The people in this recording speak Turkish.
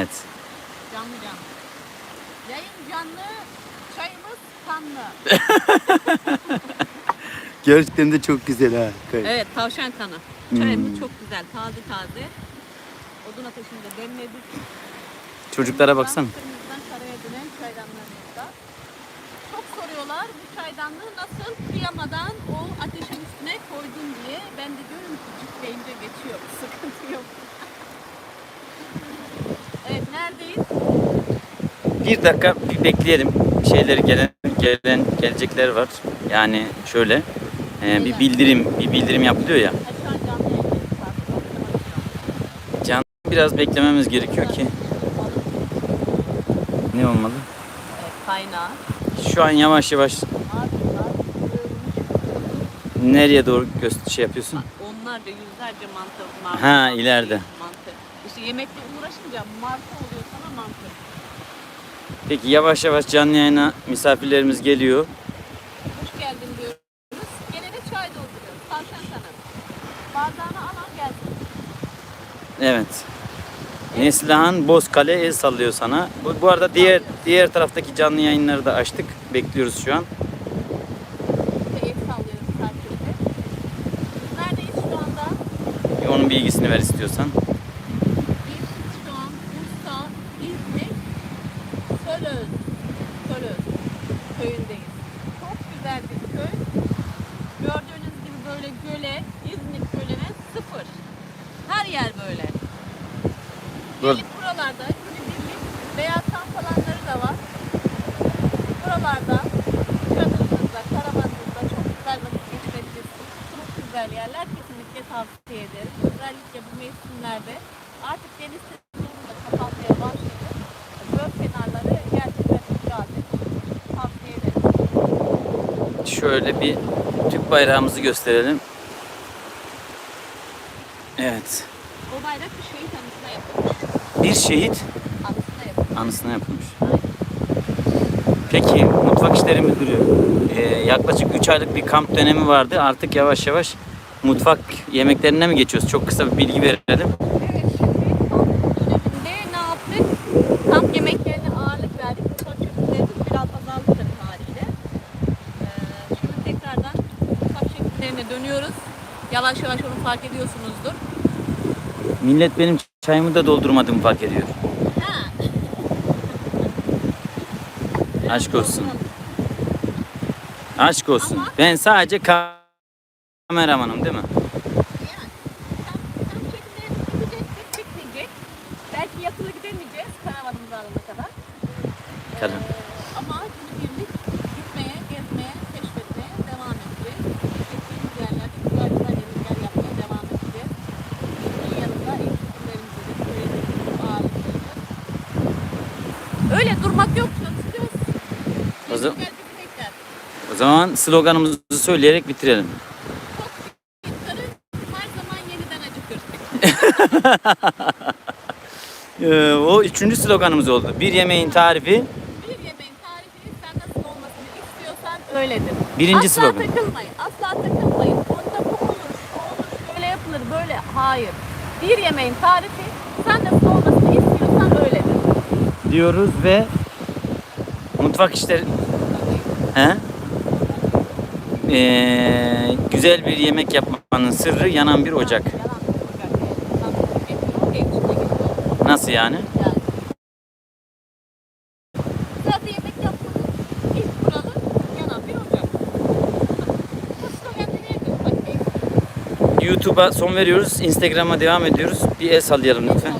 Evet. Canlı canlı. Yayın canlı, çayımız kanlı. Gerçekten de çok güzel ha. Evet, tavşan kanı. Çayımız çok güzel, taze taze. Odun ateşinde demledik. Çocuklara baksana. Kırmızıdan karaya dönen çaydanlarımızda. Çok soruyorlar bu çaydanlığı nasıl kıyamadan o ateşin üstüne koydun diye. Ben de diyorum ki cükleyince geçiyor. Sıkıntı yok. evet neredeyiz? Bir dakika bir bekleyelim. Şeyleri gelen gelen gelecekler var. Yani şöyle e, bir bildirim bir bildirim yapılıyor ya. Can biraz beklememiz gerekiyor ki ne olmalı? Kaynağı. Şu an yavaş yavaş nereye doğru göster şey yapıyorsun? onlarca yüzlerce mantı. mantı Ha, ileride. Mantı. İşte yemekle uğraşınca martı oluyor sana mantı. Peki yavaş yavaş canlı yayına misafirlerimiz geliyor. Hoş geldin diyoruz. Gene de çay dolduruyoruz. Tavşan kanı. Bardağını alan gelsin. Evet. Neslihan Bozkale el sallıyor sana. Bu, bu arada diğer diğer taraftaki canlı yayınları da açtık. Bekliyoruz şu an. Bir de el sallıyoruz. Biz neredeyiz şu anda? Bir onun bilgisini ver istiyorsan. Biz şu an Bursa, İzmir, Sölöz, Sölöz köyündeyiz. Çok güzel bir köy. Gördüğünüz gibi böyle göle, İzmir köyüne sıfır. Her yer böyle. Burada- buralarda beyaz kamp alanları da var. Buralarda çadırınızda, karavanınızda çok güzel vakit geçirebilirsiniz. Çok güzel yerler kesinlikle tavsiye ederim. Özellikle bu mevsimlerde artık deniz sezonu da kapanmaya başladı. Göl kenarları gerçekten cazip. Tavsiye ederim. Şöyle bir Türk bayrağımızı gösterelim. Evet. O bayrak bir şehit anısına yapılmış. Bir şehit Anısına yapılmış. Peki mutfak işleri müdürü e, yaklaşık 3 aylık bir kamp dönemi vardı. Artık yavaş yavaş mutfak yemeklerine mi geçiyoruz? Çok kısa bir bilgi verelim. Evet şimdi kamp döneminde ne yaptık? Kamp yemeklerine ağırlık verdik. Mutfak çözümlerimiz biraz azaldı tabii haliyle. Ee, şimdi tekrardan mutfak şekillerine dönüyoruz. Yavaş yavaş onu fark ediyorsunuzdur. Millet benim çayımı da doldurmadığımı fark ediyor. Aşk olsun. Aşk olsun. Ben sadece ka- kameramanım değil mi? Belki yatılı gidemeyeceğiz karavanımızı alana kadar. Kadın. Ee, ama Durmak yok, çalışacağız. O zaman-. O zaman sloganımızı söyleyerek bitirelim. Her zaman yeniden acıkır. Ee, o üçüncü sloganımız oldu. Bir yemeğin tarifi Bir yemeğin tarifini sen nasıl olmasını istiyorsan öyledir. Birinci asla slogan. takılmayın. Asla takılmayın. Onda bu olur, şu olur, şöyle yapılır, böyle. Hayır. Bir yemeğin tarifi sen öyledir. Diyoruz ve mutfak işleri He? Ee, güzel bir yemek yapmanın sırrı yanan bir ocak. Nasıl yani? YouTube'a son veriyoruz. Instagram'a devam ediyoruz. Bir el sallayalım lütfen.